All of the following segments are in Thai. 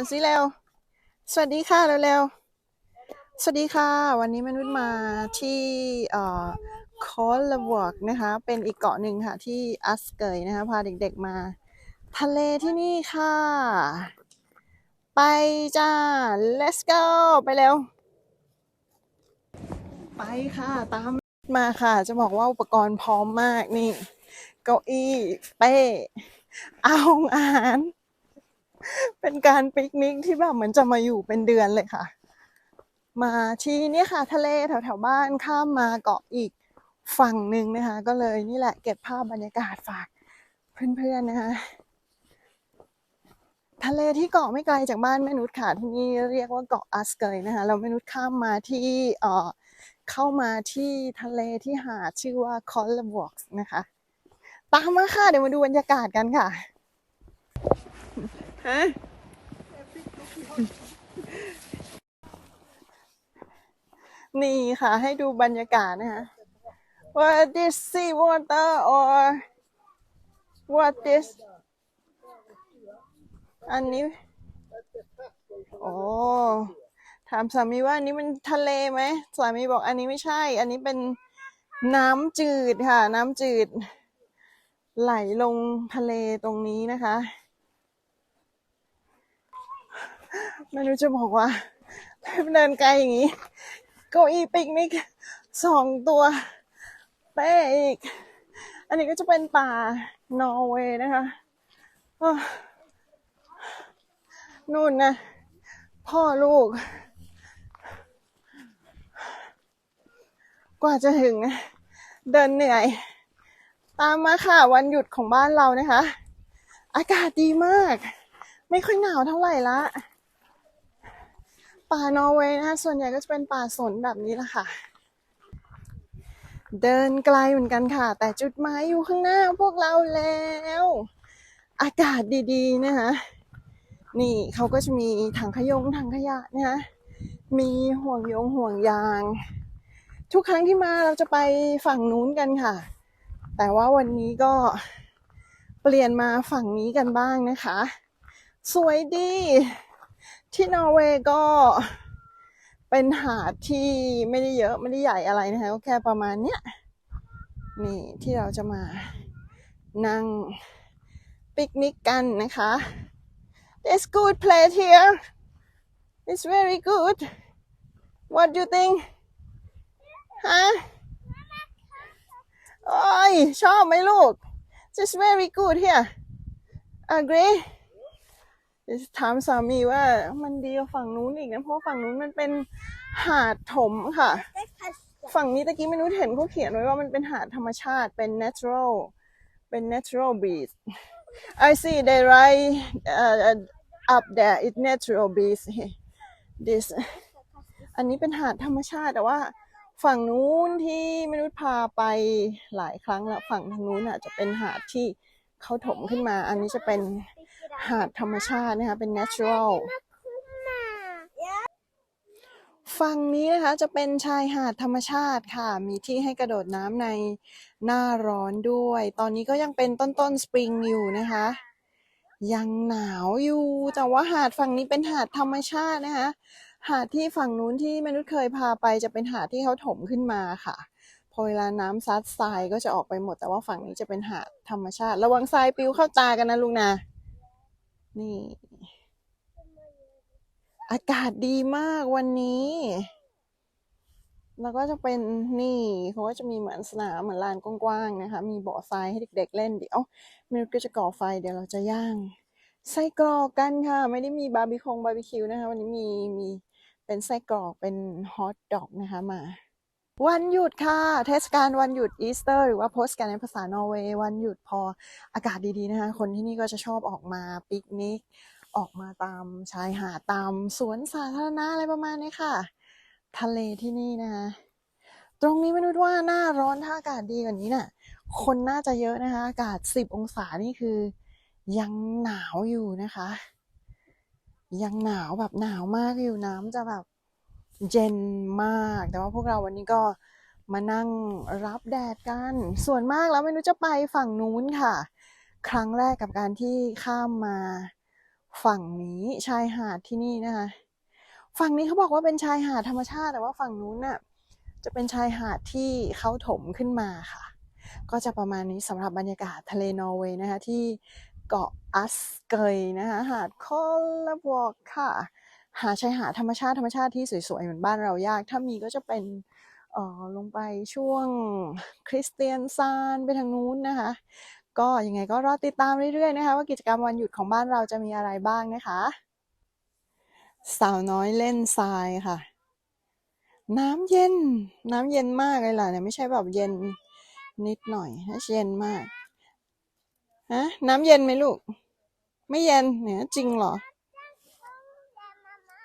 ก่อนสิเร็ว สวัสดีค่ะเร็วๆ สวัสดีค่ะ วันนี้มนุษย์มาที่เอ่อคอลลาวกนะคะ เป็นอีกเกาะหนึ่งค่ะที่อัสเกยนะคะ พาเด็กๆมา ทะเลที่นี่ค่ะ ไปจ้า let's go ไปเร็ว ไปค่ะตามมาค่ะ จะบอกว่าอุปกรณ์พร้อมมากนี่ เก้าอี้เป้เอาอาหาร เป็นการปิกนิกที่แบบเหมือนจะมาอยู่เป็นเดือนเลยค่ะ มาที่นี่ค่ะทะเลแถวแถวบ้านข้ามมาเกาะอีกฝั่งหนึ่งนะคะ ก็เลยนี่แหละเก็บภาพบรรยากาศฝากเพื่อนๆนะคะทะเลที่เกาะไม่ไกลจากบ้านแม่นุชค่ะที่นี่เรียกว่าเกาะอัสเกยนะคะเราแม่นุชข้ามมาที่เอ่อเข้ามาที่ทะเลที่หาดชื่อว่าคอลลบวกนะคะ ตามมาค่ะ เดี๋ยวมาดูบรรยากาศกันค่ะ ฮะนี่ค่ะ ให้ดูบรรยากาศนะคะ What this sea water or what this อันนี้ โอ้ถามสามีว่าอันนี้มันทะเลไหมสามีบอกอันนี้ไม่ใช่ อันนี้เป็นน้ำจืดค่ะ น้ำจืด ไหลลงทะเลตรงนี้นะคะ ไม่รู้จะบอกว่าเดินไกลอย่างนี้ เก้าอี้ปิกนิกสองตัวเป้อีก อันนี้ก็จะเป็นป่านอร์เวย์นะคะนู่นนะ พ่อลูก กว่าจะถึง เดินเหนื่อย ตามมาค่ะวันหยุดของบ้านเรานะคะ อากาศดีมาก ไม่ค่อยหนาวเท่าไหร่ละ ป่านอร์เวย์นะคะส่วนใหญ่ก็จะเป็นป่าสนแบบนี้แหละค่ะ เดินไกลเหมือนกันค่ะ แต่จุดหมายอยู่ข้างหน้าพวกเราแล้ว อากาศดีๆนะคะนี่เขาก็จะมีถังขยงถังขยะนะคะมีห่วงยงห่วงยาง ทุกครั้งที่มาเราจะไปฝั่งนู้นกันค่ะ แต่ว่าวันนี้ก็เปลี่ยนมาฝั่งนี้กันบ้างนะคะ สวยดี ที่นอร์เวย์ก็เป็นหาดที่ไม่ได้เยอะไม่ได้ใหญ่อะไรนะคะก็แค่ประมาณเนี้ยนี่ที่เราจะมานั่งปิกนิกกันนะคะ There's good place here It's very good What do you think ฮะโอ้ยชอบไหมลูก It's very good here Agree ดี๋ยวจะถามสามีว่ามันดีกว่าฝั่งนู้นอีกนะเพราะฝั่งนู้นมันเป็นหาดถมค่ะ ฝั่งนี้ตะกี้ไม่รู้เห็นเขาเขียนไว้ว่ามันเป็นหาดธรรมชาติเป็น natural เป็น natural beach I see they write uh, up there it's natural beach this อันนี้เป็นหาดธรรมชาติแต่ว่าฝั่งนู้นที่มนุษย์พาไปหลายครั้งแล้วฝั่งทางนู้นอะจะเป็นหาดที่เขาถมขึ้นมา อันนี้จะเป็น หาดธรรมชาตินะคะ เป็น natural ฝั่งนี้นะคะจะเป็นชายหาดธรรมชาติค่ะ มีที่ให้กระโดดน้ำในหน้าร้อนด้วย ตอนนี้ก็ยังเป็นต้นต้นสปริงอยู่นะคะ ยังหนาวอยู่ แต่ว่าหาดฝั่งนี้เป็นหาดธรรมชาตินะคะ หาดที่ฝั่งนู้นที่มนุษย์เคยพาไปจะเป็นหาดที่เขาถมขึ้นมาค่ะ พอเวลาน้ำซัดทรายก็จะออกไปหมด แต่ว่าฝั่งนี้จะเป็นหาดธรรมชาติ ระวังทรายปลิวเข้าตากันนะลุงนะ นี่ อากาศดีมากวันนี้ แล้วก็จะเป็นนี่เขาก็จะมีเหมือนสนามเหมือนลานกว้างๆนะคะ มีเบ่อทรายให้เด็กๆเล่นเดี๋ยวมนุก็จะก่อไฟเดี๋ยวเราจะย่างไส้กรอกกันค่ะ ไม่ได้มีบาร์บีคงบาร์บีคิวนะคะ วันนี้มีมีเป็นไส้กรอกเป็นฮอทดอกนะคะมา วันหยุดค่ะ เทศกาลวันหยุดอีสเตอร์หรือว่าโพสกันในภาษานอร์เวย์วันหยุดพออากาศดีๆนะคะ คนที่นี่ก็จะชอบออกมาปิกนิก ออกมาตามชายหาดตามสวนสาธารณะอะไรประมาณนี้ค่ะ ทะเลที่นี่นะคะ ตรงนี้ไม่รู้ว่าหน้าร้อนถ้าอากาศดีกว่านี้น่ะ คนน่าจะเยอะนะคะ อากาศสิบองศานี่คือ ยังหนาวอยู่นะคะ ยังหนาวแบบหนาวมากอยู่น้ำจะแบบ เย็นมาก แต่ว่าพวกเราวันนี้ก็มานั่งรับแดดกัน ส่วนมากแล้วไม่รู้จะไปฝั่งนู้นค่ะ ครั้งแรกกับการที่ข้ามมาฝั่งนี้ชายหาดที่นี่นะคะ ฝั่งนี้เขาบอกว่าเป็นชายหาดธรรมชาติแต่ว่าฝั่งนู้นน่ะจะเป็นชายหาดที่เขาถมขึ้นมาค่ะ ก็จะประมาณนี้สำหรับบรรยากาศทะเลนอร์เวย์นะคะที่เกาะอัสเกยนะคะหาดคอลลบวอกค่ะ หาชายหาดธรรมชาติธรรมชาติที่สวยๆเหมือนบ้านเรายาก ถ้ามีก็จะเป็นเออลงไปช่วงคริสเตียนซานไปทางนู้นนะคะ ก็ยังไงก็รอติดตามเรื่อยๆนะคะ ว่ากิจกรรมวันหยุดของบ้านเราจะมีอะไรบ้างนะคะ สาวน้อยเล่นทรายค่ะ น้ำเย็น น้ำเย็นมากเลยล่ะเนี่ยไม่ใช่แบบเย็นนิดหน่อยนะเย็นมากฮะน้ำเย็นไหมลูก ไม่เย็นเนี่ยจริงเหรอ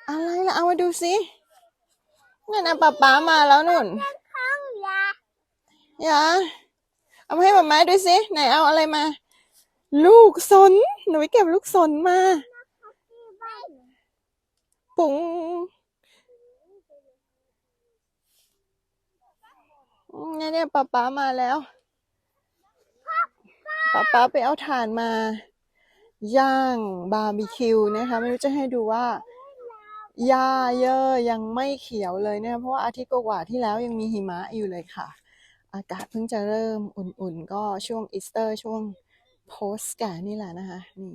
อะไรล่ะเอามาดูสินั่นนะป๊าป๊ามาแล้วนุ่นอย่าเอามาให้ป๊าม้าดูสิไหนเอาอะไรมา ลูกสนหนูไปเก็บลูกสนมาปุ๋งเนี่ยเนี่ยป๊าป๊ามาแล้วป๊าป๊าไปเอาถ่านมา ย่างบาร์บีคิวนะคะ ไม่รู้จะให้ดูว่า หญ้าเยอะยังไม่เขียวเลยเนี่ยเพราะว่าอาทิตย์กว่าที่แล้วยังมีหิมะอยู่เลยค่ะ อากาศเพิ่งจะเริ่มอุ่นๆ ก็ช่วงอีสเตอร์ช่วงโพสกานี่แหละนะคะนี่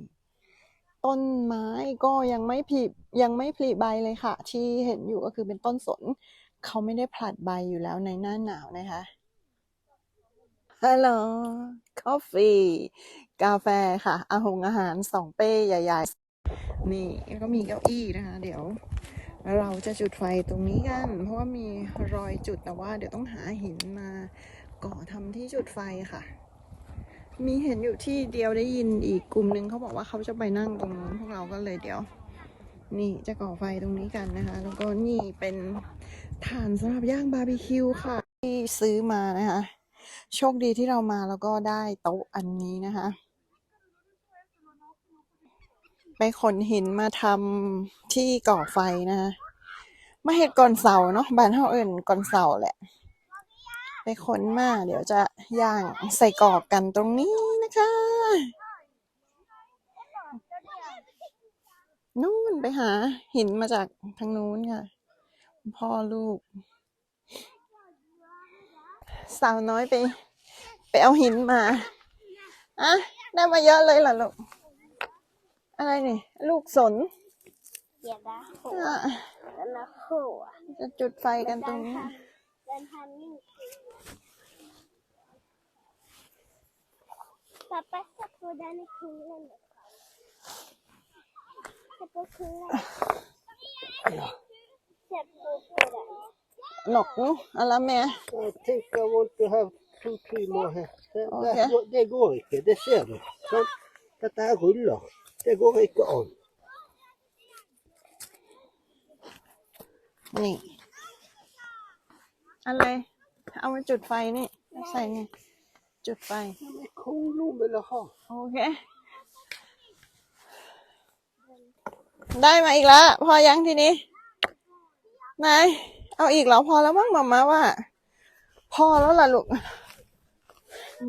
ต้นไม้ก็ยังไม่ผลิยังไม่ผลิใบเลยค่ะ ที่เห็นอยู่ก็คือเป็นต้นสน เขาไม่ได้ผลัดใบอยู่แล้วในหน้าหนาวนะคะฮัลโหลกาแฟกาแฟค่ะอาหงอาหารสองเป้ใหญ่ ๆ นี่แล้วก็มีเก้าอี้นะคะ เดี๋ยวเราจะจุดไฟตรงนี้กัน เพราะว่ามีรอยจุดแต่ว่าเดี๋ยวต้องหาหินมาก่อทำที่จุดไฟค่ะ มีเห็นอยู่ที่เดียวได้ยินอีกกลุ่มหนึ่งเขาบอกว่าเขาจะไปนั่งตรงนู้นพวกเราก็เลยเดี๋ยว นี่จะก่อไฟตรงนี้กันนะคะ แล้วก็นี่เป็นถ่านสำหรับย่างบาร์บีคิวค่ะ ที่ซื้อมานะคะ โชคดีที่เรามาแล้วก็ได้โต๊ะอันนี้นะคะ ไปขนหินมาทำที่ก่อไฟนะคะมาเห็ดก่อนเสาเนาะบ้านเฮาเอิ้นก่อนเสาแหละ ไปขนมา เดี๋ยวจะย่างใส่กรอบกันตรงนี้นะคะนู่นไปหาหินมาจากทางนู้นค่ะพ่อลูก สาวน้อยไป ไปเอาหินมาอะได้มาเยอะเลยเหรอลูก อะไรนี่ ลูกสนอย่าดาโหอะแล้วนะโหจะจุดไฟกันตรงนี้ เดินทางนี่ป๊าป๊าจะพูดได้ในคืนนั่นเหรอจะพูดคืนจะพูดพูดได้หนกนุอะไรแม่ Jag tänkte jag want to have two, three more här. Det, Okej. det, det går inte, det ser du. Sånn. Dette her ruller. Det går ikke an. นี่อะไร เอามาจุดไฟนี่ใส่ไงจุดไฟ Men Kolo vil jeg ha. โอเค ได้มาอีกแล้ว พอยังทีนี้ นาย เอาอีกเหรอพอแล้วมั้งมามาว่า พอแล้วล่ะลูก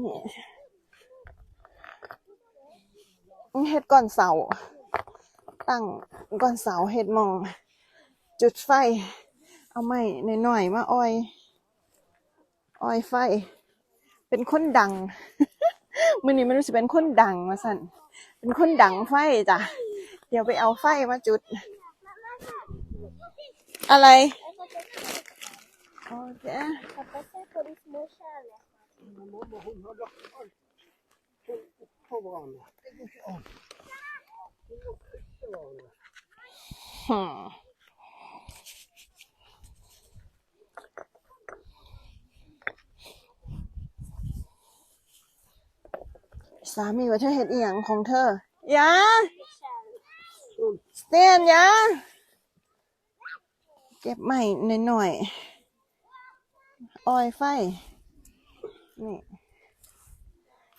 นี่ เฮ็ดก่อนเสาตั้งก่อนเสาเฮ็ดมอง จุดไฟ เอาไม้หน่อยๆมาอ้อย อ้อยไฟ เป็นคนดังมือนี้ไม่รู้สึกเป็นคนดังมาสั่นเป็นคนดังไฟจ้ะเดี๋ยวไปเอาไฟมาจุด อะไรโอเค ป๊าป๊าจะพูดสมูชาเลย Men mamma hun har lagt alt sånn oppå hverandre. Det går ikke an. Det må krysse hverandre. หืมสามีว่าเธอเห็นอีหยังของเธอยา Sånn. สเตียนยาเก็บใหม่หน่อยๆออยไฟ นี่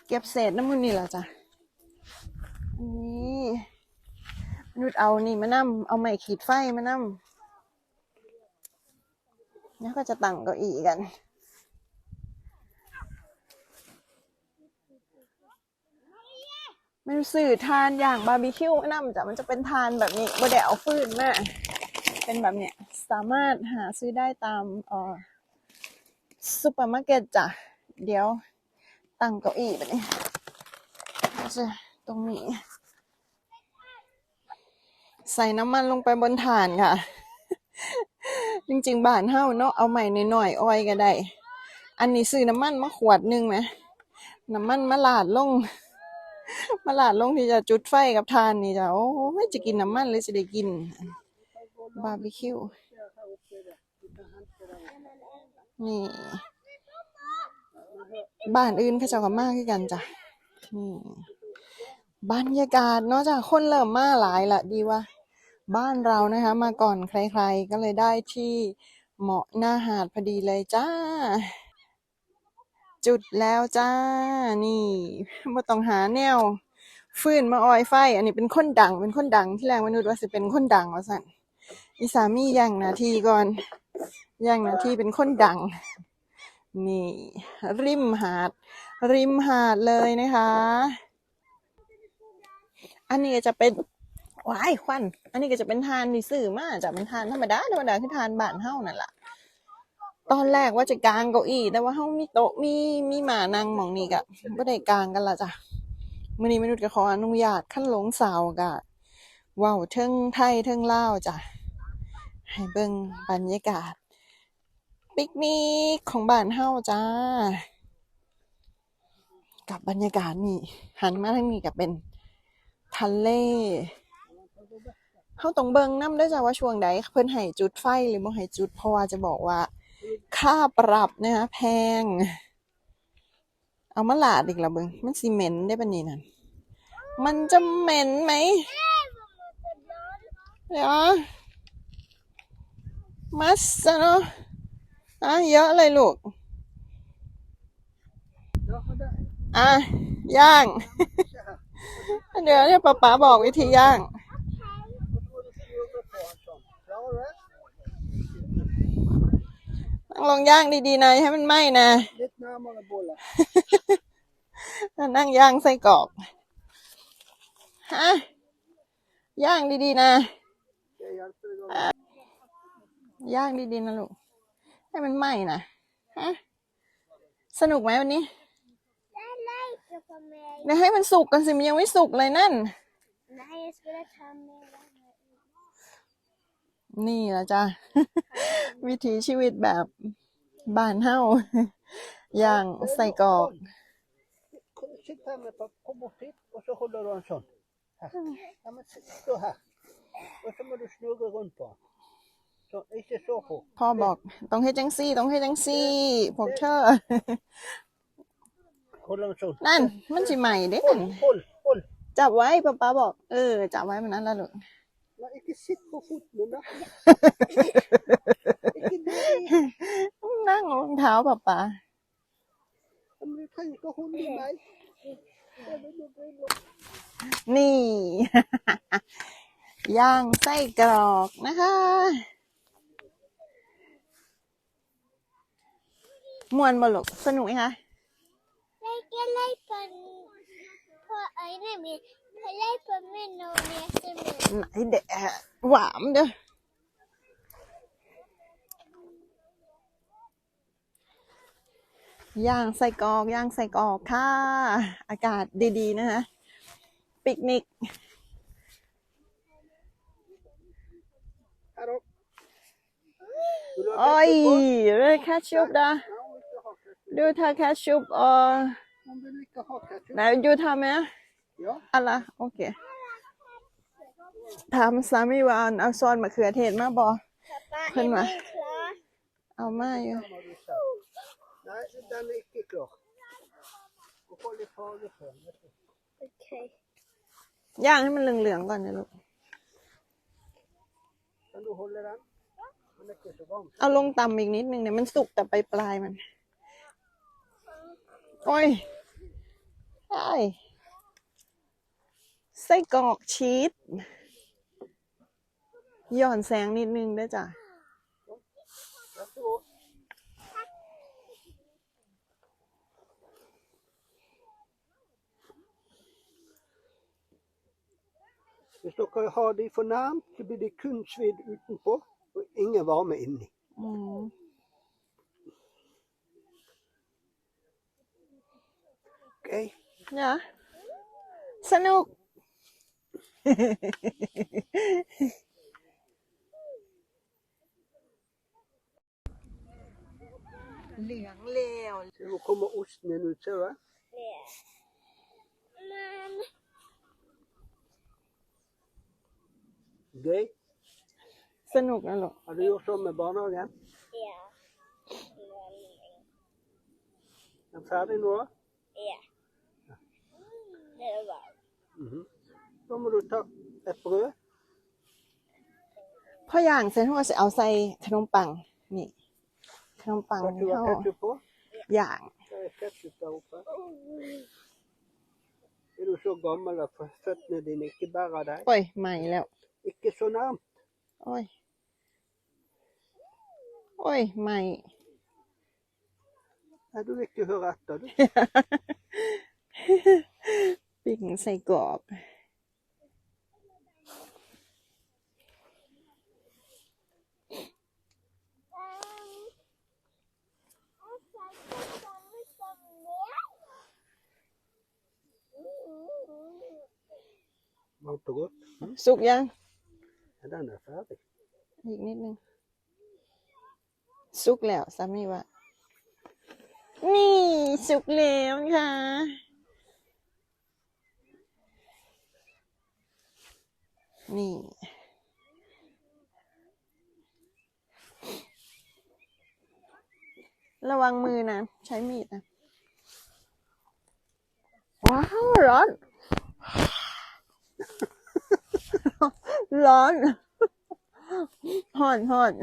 เก็บเศษน้ำมันนี่แหละจ้ะ นนี้นุดเอานี่มานำเอาไม้ขีดไฟมานำแล้วก็จะตั้งเก้าอี้กันม่รู้สื่อทานอย่างบาร์บีคิวนั่นจ้ะมันจะเป็นทานแบบนี้บ่ได้เอาฟืนมาเป็นแบบเนี้ยสามารถหาซื้อได้ตามเอ่อซูเปอร์มาร์เก็ตจ้ะ เดี๋ยวตั้งเก้าอี้แบบนี้จะตรงนี้ ใส่น้ำมันลงไปบนถ่านค่ะ จริงๆบานเฮาเนาะเอาใหม่หน่อยๆอ้อยก็ได้ อันนี้ซื้อน้ำมันมาขวดหนึงไหมน้ำมันมาลาดลงมาลาดลงที่จะจุดไฟกับทานนี่จ้ะโอ้ไม่จะกินน้ำมันเลยจะได้กิน บาร์บีคิว นี่ บ้านอื่นเขาเจ้าก็มากขึ้นกันจ้ะนี่ บรรยากาศนาะจ้ะคนเริ่มมาหลายละดีว่า บ้านเรานะคะ มาก่อนใครๆ ก็เลยได้ที่เหมาะหน้าหาดพอดีเลยจ้า จุดแล้วจ้า นี่ม่ต้องหาแนว ฟื้นมาออยไฟ อันนี้เป็นคนดัง เป็นคนดังที่แรงมนุษย์ว่าสิเป็นคนดังว่าสันอีสามีย่างนาทีก่อนย่างนาทีเป็นคนดัง นี่ ริมหาด ริมหาดเลยนะคะ อันนี้ก็จะเป็นว้ายควัน อันนี้ก็จะเป็นทานที่ซื้อมาจากเป็นทานธรรมดาธรรมดาคือทานบ้านเฮานั่นแหละตอนแรกว่าจะกางเก้าอี้แต่ว่าเฮามีโต๊ะมีมีหมานั่งหมองนี่กะบ่ได้กางกันละจ้ะมื้อนี้มนุษย์ก็ขออนุญาตขั้นหลงสาวกะเว้าเทิงไทยเทิงลาวจ้ะให้เบิ่งบรรยากาศ ปิกนิกของบ้านเฮาจ้า กับบรรยากาศนี่หันมาทางนี้กับเป็น ทะเลเฮาต้องเบิงนำด้จ้ะว่าช่วงใดเพิ่นให้จุดไฟหรือบ่ให้จุดเพราะว่าจะบอกว่า ค่าปรับนะคะแพง เอามาลาดอีกและเบิงมันสิเหม็นได้ปะนี่นั่นมันจะเหม็นไหมเดี๋ยวมัสซะเนาะอะเยอะเลยลูก อะ ย่าง เดี๋ยวเนี่ยป๊าป๊าบอกวิธีย่างต้องลองย่างดีๆนะให้มันไหม้นะนั่งย่างไส้กรอกฮะย่างดีๆนะย่างดีๆนะลูกให้มันไหม้นะฮะสนุกไหมวันนี้ liker på mig. เดี๋ยวให้มันสุกกันสิมันยังไม่สุกเลยนั่น Nej, jag skulle ta med den. นี่แหละจ้ะ วิถีชีวิตแบบบ้านเฮาย่างใส่กรอก Sitt här med pappa. Kom bort hit och så håller du en sån. Här. Ja, men sitt- stå här. Och så må du snurra runt på den. Så, inte så fort. พ่อบอกต้องให้จังซี่ ต้องให้จังซี่พวกเธอ Hålla en sån. นั่น มันสิใหม่เด้นั่น Håll, håll, håll. จับไว้ป๊าป๊าบอก เออ จับไว้มันนั้นแล้วลูก Nej, inte sitt på foten. Inte det. นั่งรองเท้าป๊าป๊า Men du tänker hålla i mig. นี่ ย่างไส้กรอกนะคะมวนบลุกสนุกไหมคะ ไหนเดะหวามเด้อย่างใส่กอกย่างใส่กอกค่ะ อากาศดีๆ นะคะปิกนิกโอ้ยเรื่องแคชชุปนะดูถ้าแคชชุปเออ Om du inte ha ketchup. ไหนดูทำไหม Ja. อะไรโอเคถามสามีว่าเอาซอนมะเขือเทศมาบอ Pappa, Skynda är mig. min klar? เอามาอยู่ Den har du sagt. Nej, den är inte klar. Du får lite farlig för den. Okej. ย่างให้มันเหลืองๆก่อนนะลูก Kan du hålla den? Den är inte så varm. เอาลงต่ำอีกนิดนึงเนี่ยมันสุกแต่ปลายปลายๆมัน โอ้ยไอ้ไส้กรอกชีสหย่อนแสงนิดนึงด้วยจ้ะ Varsågod. Hvis dere har de for nærmt, så blir de kun svidd utenpå og ingen varme inni. อื ม Ok? เนี่ยสนุก เหลืองเลว Så nå kommer osten inn ut, ser du det? Ja. Men Gøy. สนุกนะลูก Har du gjort sånn med barnehagen? ja. Er den ferdig nå? da? Ja. Det var Mhm. Da må du ta et brød. พอย่างเสร็จเขาก็จะเอาใส่ขนมปังนี่ขนมปัง Skal ที่ ikke du เขา ha ketsjup på? ย่าง Det er ketsjup der oppe. Er du så gammel at føttene dine ikke bærer deg? โอ้ยใหม่แล้ว Ikke så nærmt. โอ้ย โอ้ยใหม่ Nei, du vil ikke høre etter, du. ปิ้งใส่กรอบ Varmt og godt. สุกยัง Ja, den er ferdig. อีกนิดนึงสุกแล้วสามีว่านี่สุกแล้วค่ะ นี่ ระวังมือนะ ใช้มีดนะ ว้าว ร้อน ร้อนห่อนห่อน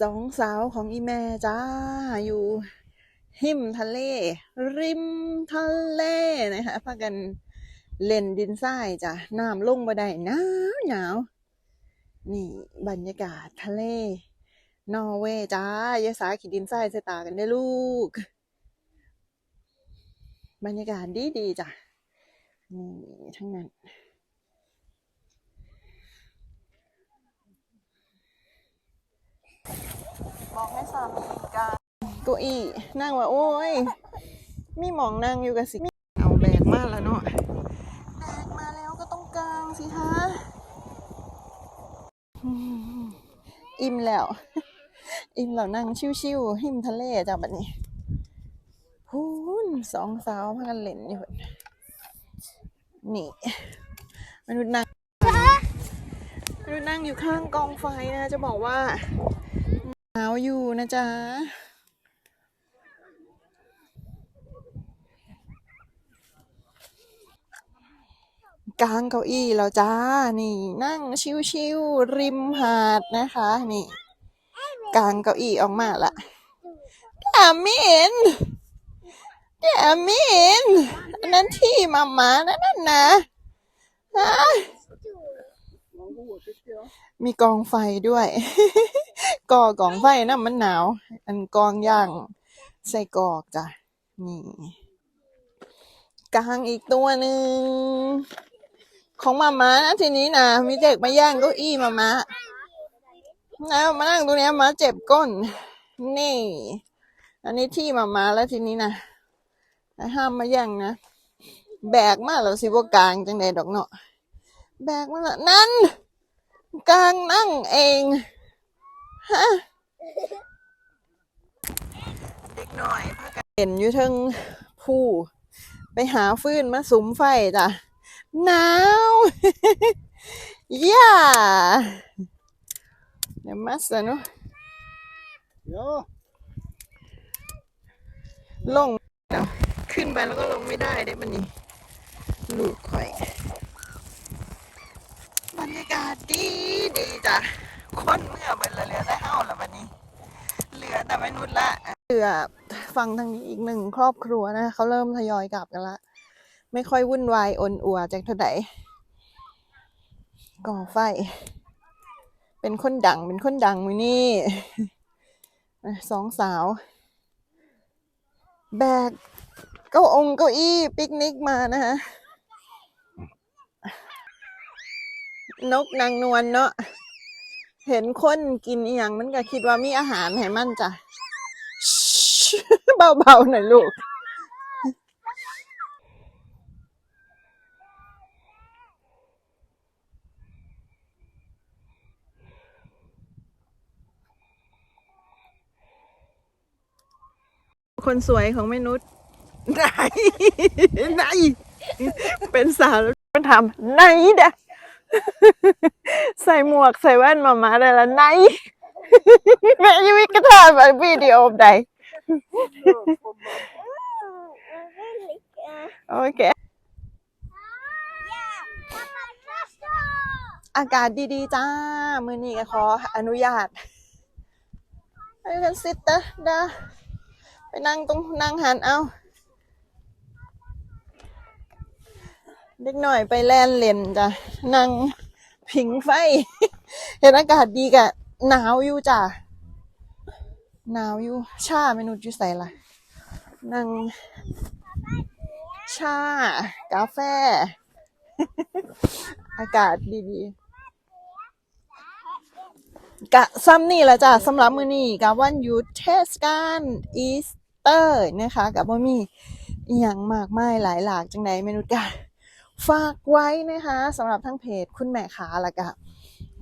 สองสาวของอีแม่จ้าอยู่ หิมทะเล ริมทะเลนะคะพากันเล่นดินทรายจ้ะน้ำลงบ่ได้หนาวหนาวนี่บรรยากาศทะเล นอร์เวย์จ้ายาสาขีดดินทรายใส่ตากันได้ลูก บรรยากาศดีดีจ้ะนี่ทั้งนั้นบอกให้สามีกัน ก้าอี้นั่งว่าโอ้ย มีหมองนั่งอยู่กับสิ เอาแบกมาแล้วเนาะ แบกมาแล้วก็ต้องกางสิคะอืมอิ่มแล้ว อิ่มแล้วนั่งชิวๆหิมทะเลจ้ะบัดนี้พูนสองสาวพากันเล่นอยู่พุ่นนี่มนุษย์นั่งมนุษย์นั่งอยู่ข้างกองไฟนะ จะบอกว่าหนาวอยู่นะจ๊ะ กลางเก้าอี้แล้วจ้า นี่นั่งชิวๆริมหาดนะคะ นี่กลางเก้าอี้ออกมาละแอมมินแย่มินอันนั้นที่มามานั่นนะฮะมีกองไฟด้วย ก่อกองไฟนะมันหนาว อันกองย่างใส่กอกจ้ะ นี่กลางอีกตัวหนึ่ง ของมามานะทีนี้นะมีเด็กมาแย่งเก้าอี้มามาแล้วมานั่งตรงนี้มาเจ็บก้น นี่ อันนี้ที่มามาแล้วทีนี้นะห้ามมาแย่งนะแบกมาแล้วสิว่ากลางจังใดดอกเนาะแบกมาล้วนั่นกลางนั่งเองฮะเด็กหน่อยพากันเห็นอยู่ทั้งผู้ไปหาฟืนมาสุมไฟจ้ะ หนาวย่าเดี๋ยวมาสนุ Ja, ลงเดี๋ยวขึ้นไปแล้วก็ลงไม่ได้ได้มันนี่ลูกข่อยบรรยากาศดีดีจ้ะคนเมื่อเบิดละเหลือแต่เฮาละวันนี้เหลือแต่มนุษย์ละเหลือฟังทางนี้อีกหนึ่งครอบครัวนะเขาเริ่มทยอยกลับกันละ ไม่ค่อยวุ่นวายอนอัวจากเท่าไหร่ก่อไฟ เป็นคนดังเป็นคนดังมือนี่สองสาว แบกเก้าองเก้าอี้ปิกนิกมานะคะนกนางนวลเนาะเห็นคนกินอหย่างมันก็คิดว่ามีอาหารให้มันจ้ะเบาๆหน่อยลูก คนสวยของแม่นุษย์ไหนไหนเป็นสาวแล้วมันทำไหนเด้อใส่หมวกใส่แว่นมามาได้แล้วไหนแม่ยังไม่กระทำแบบวิดีโอใดโอเคอากาศดีๆจ้า มือนี้ก็ขออนุญาตให้กันซิตเตอร์ดา ไปนั่งตรงนั่งหันเอาเด็กหน่อยไปแล่นเล่นจ้ะนั่งผิงไฟ เห็นอากาศดีกะหนาวอยู่จ้ะหนาวอยู่ชาเมนูจุใส่ละนั่งชา กาแฟ อากาศดีๆ กะซ้ำนี่แหละจ้ะสำหรับมือนี้กับวันหยุดเทศกาลอีส ตอร์นะคะกับว่ามีอย่างมากมายหลายหลากจังใดเมนูกะฝากไว้นะคะสำหรับทั้งเพจคุณแม่ขาล้วก็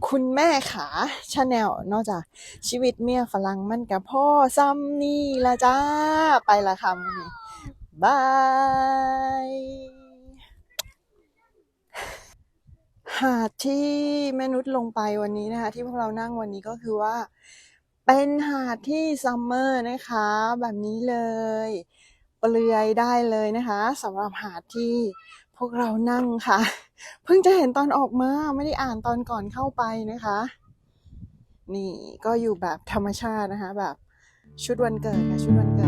คุณแม่ขาชาแนลนอกจากชีวิตเมียฝรั่งมันกับพ่อซ้ำนี่ละจ้า ไปละค่ะมื้อนี้บายหาดที่แม่นุชลงไปวันนี้นะคะ ที่พวกเรานั่งวันนี้ก็คือว่า เป็นหาดที่ซัมเมอร์นะคะ แบบนี้เลย เปลือยได้เลยนะคะสำหรับหาดที่พวกเรานั่งค่ะ เพิ่งจะเห็นตอนออกมาไม่ได้อ่านตอนก่อนเข้าไปนะคะ นี่ก็อยู่แบบธรรมชาตินะคะ แบบชุดวันเกิดค่ะชุดวันเกิด